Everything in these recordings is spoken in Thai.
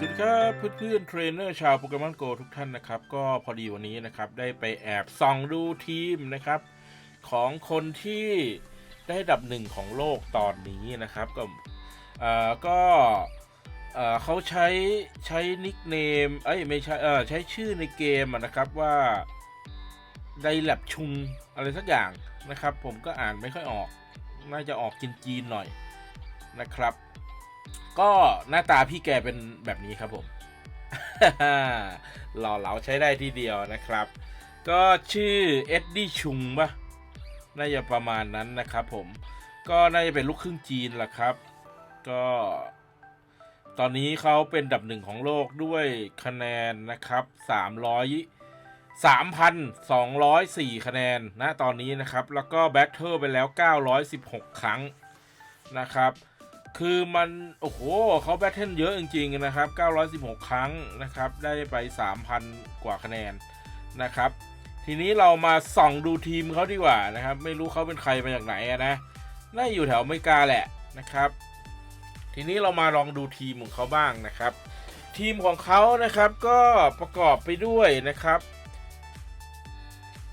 สวัสดีครับเพื่อนๆเทรนเนอร์ชาวโปเกมอนโกทุกท่านนะครับ ก็พอดีวันนี้นะครับได้ไปแอบส่องดูทีมนะครับ ของคนที่ได้ดับหนึ่งของโลกตอนนี้นะครับ ก็เอ่อก็เอ่อเขาใช้ใช้นิกเนมเอ้ยไม่ใช่เออใช้ชื่อในเกมนะครับว่าไดแลบชุงอะไรสักอย่างนะครับ ผมก็อ่านไม่ค่อยออก น่าจะออกจีนๆหน่อยนะครับ ก็หน้าตาพี่แกเป็นแบบนี้ครับผม หล่อเหลาใช้ได้ทีเดียวนะครับ ก็ชื่อเอ็ดดี้ชุงปะน่าจะประมาณนั้นนะครับผม ก็น่าจะเป็นลูกครึ่งจีนแหละครับ ก็ ตอนนี้เขาเป็นดับหนึ่งของโลกด้วยคะแนนนะครับ 300 3,204 คะแนนนะตอนนี้นะครับ แล้วก็แบทเทิลไปแล้ว 916 ครั้งนะครับ คือมัน โอ้โหเขาแบทเทิลเยอะจริง ๆ นะครับ 916 ครั้งนะครับ ได้ไป 3,000 กว่าคะแนนนะครับ ทีนี้เรามาส่องดูทีมเขาดีกว่านะครับ ไม่รู้เขาเป็นใครมาจากไหนนะ น่าอยู่แถวอเมริกาแหละนะครับ ทีนี้เรามาลองดูทีมของเขาบ้างนะครับ ทีมของเขานะครับก็ประกอบไปด้วยนะครับ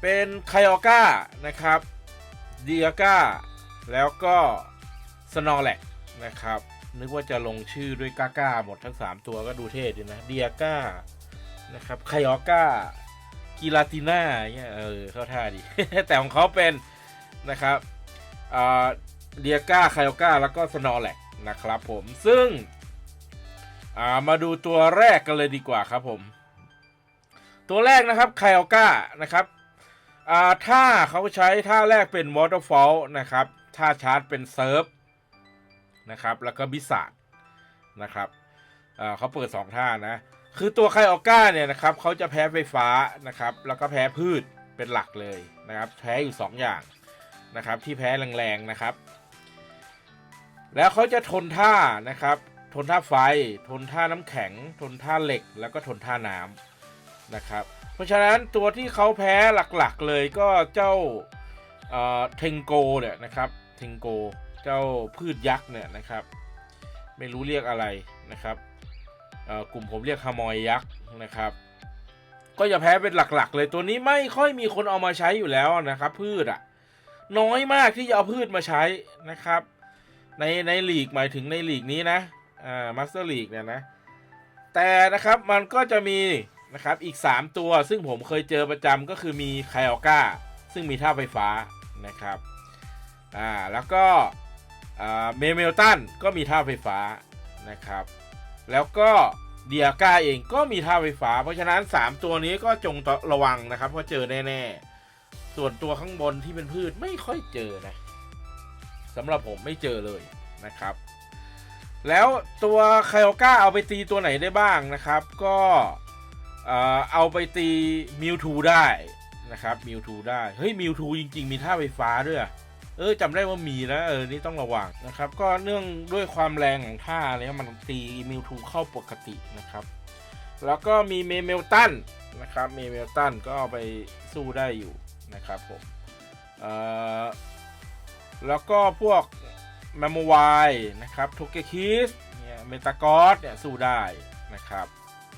เป็นไคออก้านะครับเดียก้าแล้วก็สนอแลก นะครับ นึกว่าจะลงชื่อด้วยก้าก้าหมดทั้ง 3 ตัวก็ดูเท่ดีนะเดียก้านะครับไคออก้ากิลาติน่าเนี่ยเออเข้าท่าดี แต่ของเขาเป็นนะครับเดียก้าไคออก้าแล้วก็สนอแลกนะครับผมซึ่งามาดูตัวแรกกันเลยดีกว่าครับผม ตัวแรกนะครับไคออก้านะครับอ่าถ้าเขาใช้ท่าแรกเป็น Waterfall นะครับท่าชาร์จเป็นเซิร์ฟ นะครับ แล้วก็บิสาดนะครับเขาเปิด 2 ท่านะ คือตัวไคออก้าเนี่ยนะครับเขาจะแพ้ไฟฟ้านะครับ แล้วก็แพ้พืชเป็นหลักเลยนะครับ แพ้อยู่ 2 อย่างนะครับ ที่แพ้แรงๆนะครับ แล้วเขาจะทนท่านะครับ ทนท่าไฟ ทนท่าน้ำแข็ง ทนท่าเหล็ก แล้วก็ทนท่าน้ำนะครับ เพราะฉะนั้นตัวที่เขาแพ้หลักๆเลยก็เจ้าเทงโกเนี่ยนะครับ เทงโก เจ้าพืชยักษ์เนี่ยนะครับ ไม่รู้เรียกอะไรนะครับกลุ่มผมเรียกฮามอยยักษ์นะครับ ก็จะแพ้เป็นหลักๆ เลยตัวนี้ไม่ค่อยมีคนเอามาใช้อยู่แล้วนะครับ พืชอะน้อยมากที่จะเอาพืชมาใช้นะครับ ในในลีกหมายถึงในลีกนี้นะอ่ามาสเตอร์ลีกเนี่ยนะ แต่นะครับมันก็จะมีนะครับอีก 3 ตัวซึ่งผมเคยเจอประจำก็คือมีไคออก้าซึ่งมีท่าไฟฟ้านะครับอ่าแล้วก็ เมเมลตันก็มีท่าไฟฟ้านะครับ แล้วก็เดียก้าเองก็มีท่าไฟฟ้า เพราะฉะนั้น 3 ตัวนี้ก็จงระวังนะครับ เพราะเจอแน่ๆ ส่วนตัวข้างบนที่เป็นพืชไม่ค่อยเจอนะสำหรับผมไม่เจอเลยนะครับ แล้วตัวไคโอก้าเอาไปตีตัวไหนได้บ้างนะครับ ก็เอาไปตีมิวทูได้นะครับมิวทูได้ เฮ้ยมิวทูจริง ๆ มีท่าไฟฟ้าด้วยอะ เออจำได้ว่ามีนะเออนี่ต้องระวังนะครับ ก็เนื่องด้วยความแรงของท่าเนี่ยมันตีมิวทูเข้าปกตินะครับ แล้วก็มีเมเมลตันนะครับเมเมลตันก็เอาไปสู้ได้อยู่นะครับผมเอ่อแล้วก็พวกแมมโมวายนะครับโทเกคิสเนี่ยเมตากอสเนี่ยสู้ได้นะครับ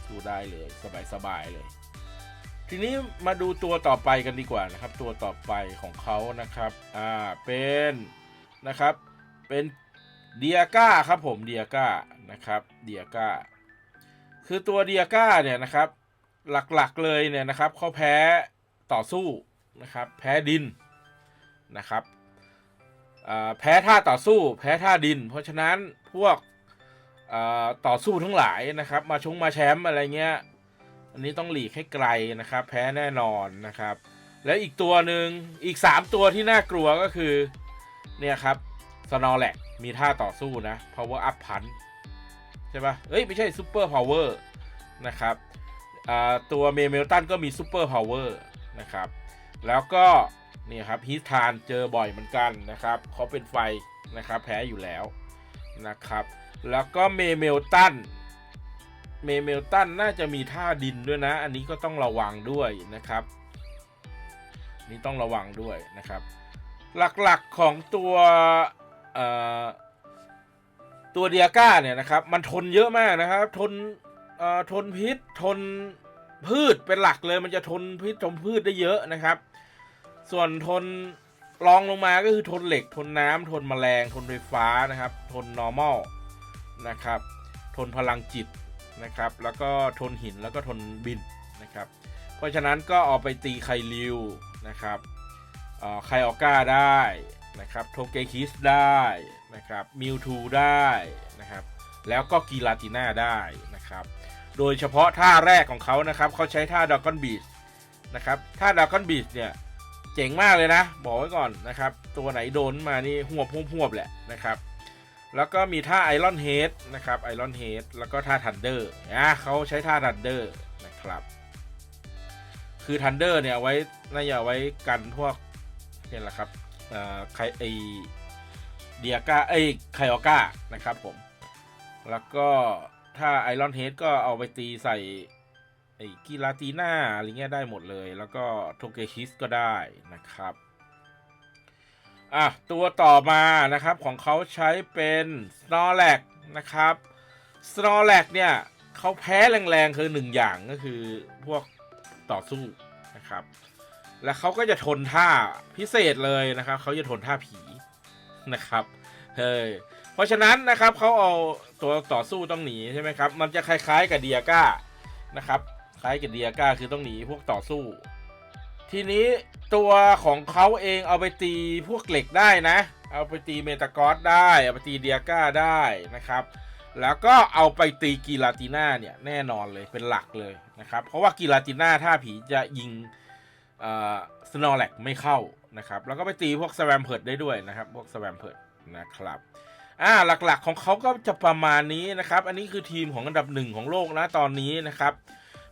สู้ได้เลยสบายๆเลย ทีนี้มาดูตัวต่อไปกันดีกว่านะครับ ตัวต่อไปของเขานะครับ อ่า เป็นนะครับ เป็นเดียก้าครับผมเดียก้านะครับเดียก้าคือตัวเดียก้าเนี่ยนะครับ หลักๆเลยเนี่ยนะครับเขาแพ้ต่อสู้นะครับ แพ้ดินนะครับอ่าแพ้ท่าต่อสู้ แพ้ท่าดิน เพราะฉะนั้นพวกอ่าต่อสู้ทั้งหลายนะครับ มาชงมาแชมป์อะไรเงี้ย อันนี้ต้องหลีกให้ไกลนะครับ แพ้แน่นอนนะครับ แล้วอีกตัวหนึ่งอีก 3 ตัวที่น่ากลัวก็คือ เนี่ยครับสนอแลกมีท่าต่อสู้นะ power up punch ใช่ปะเอ้ย ไม่ใช่ super power นะครับตัวเมเมลตันก็มี super power นะครับ แล้วก็นี่ครับฮิสทานเจอบ่อยเหมือนกันนะครับเขาเป็นไฟนะครับแพ้อยู่แล้วนะครับ แล้วก็เมเมลตัน เมเมลตันน่าจะมีท่าดินด้วยนะ อันนี้ก็ต้องระวังด้วยนะครับ นี่ต้องระวังด้วยนะครับ หลักๆของตัวตัวเดียก้าเนี่ยนะครับ มันทนเยอะมากนะครับ ทนทนพิษทนพืชเป็นหลักเลย มันจะทนพิษทนพืชได้เยอะนะครับ ส่วนทนรองลงมาก็คือทนเหล็ก ทนน้ำทนแมลง ทนไฟฟ้านะครับ ทน normal นะครับ ทนพลังจิต นะครับ แล้วก็ทนหินแล้วก็ทนบินนะครับ เพราะฉะนั้นก็เอาไปตีไคลิวนะครับเอ่อไคออก้าได้นะครับโทเกคิสได้นะครับมิวทูได้นะครับ แล้วก็กีลาติน่าได้นะครับ โดยเฉพาะท่าแรกของเขานะครับเขาใช้ท่าดากอนบีชนะครับท่าดากอนบีชเนี่ยเจ๋งมากเลยนะ บอกไว้ก่อนนะครับ ตัวไหนโดนมานี่หัวบหวบๆแหละนะครับ แล้วก็มีท่าไอรอนเฮดนะครับไอรอนเฮดแล้วก็ท่าทันเดอร์อะเขาใช้ท่าทันเดอร์นะครับ คือทันเดอร์เนี่ยเอาไว้น่าจะเอาไว้กันพวกเนี่ยแหละครับเอ่อไคไอเดียก้าไอไคออก้านะครับผม แล้วก็ถ้าไอรอนเฮดก็เอาไปตีใส่ไอกีลาตีน่าอะไรเงี้ยได้หมดเลย แล้วก็โทเกชิสก็ได้นะครับ อะตัวต่อมานะครับของเขาใช้เป็น s n o r l a c นะครับ s n o r l a c เนี่ยเขาแพ้แรงๆคือหนึ่งอย่างก็คือพวกต่อสู้นะครับ และเขาก็จะทนท่าพิเศษเลยนะครับเขาจะทนท่าผีนะครับเฮ้ยเพราะฉะนั้นนะครับเขาเอาตัวต่อสู้ต้องหนีใช่ไหมครับมันจะคล้ายๆกับเดียก้านะครับคล้ายกับเดียก้าคือต้องหนีพวกต่อสู้ ทีนี้ตัวของเขาเองเอาไปตีพวกเหล็กได้นะ เอาไปตีเมตากอสได้ เอาไปตีเดียก้าได้นะครับ แล้วก็เอาไปตีกีลาติน่าเนี่ยแน่นอนเลยเป็นหลักเลยนะครับ เพราะว่ากีลาติน่าถ้าผีจะยิงสโนแลกไม่เข้านะครับ แล้วก็ไปตีพวกสแวมเพิร์ดได้ด้วยนะครับ พวกสแวมเพิร์ดนะครับอ่าหลักๆของเขาก็จะประมาณนี้นะครับ อันนี้คือทีมของอันดับหนึ่งของโลกนะตอนนี้นะครับ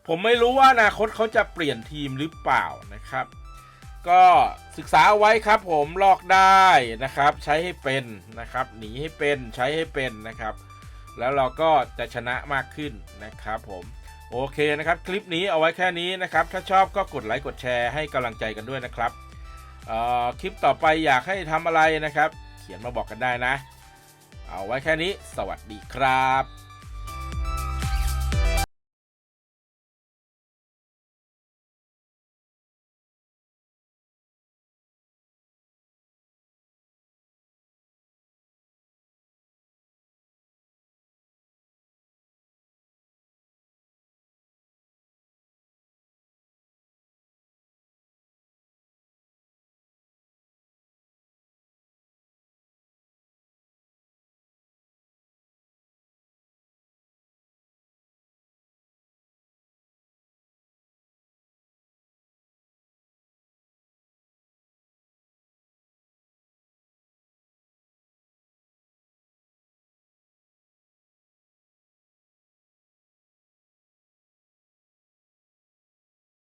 ผมไม่รู้ว่าอนาคตเขาจะเปลี่ยนทีมหรือเปล่านะครับ ก็ศึกษาไว้ครับผมลอกได้นะครับ ใช้ให้เป็นนะครับหนีให้เป็นใช้ให้เป็นนะครับ แล้วเราก็จะชนะมากขึ้นนะครับผมโอเคนะครับ คลิปนี้เอาไว้แค่นี้นะครับ ถ้าชอบก็กดไลค์กดแชร์ให้กำลังใจกันด้วยนะครับคลิปต่อไปอยากให้ทำอะไรนะครับ เขียนมาบอกกันได้นะ เอาไว้แค่นี้ สวัสดีครับ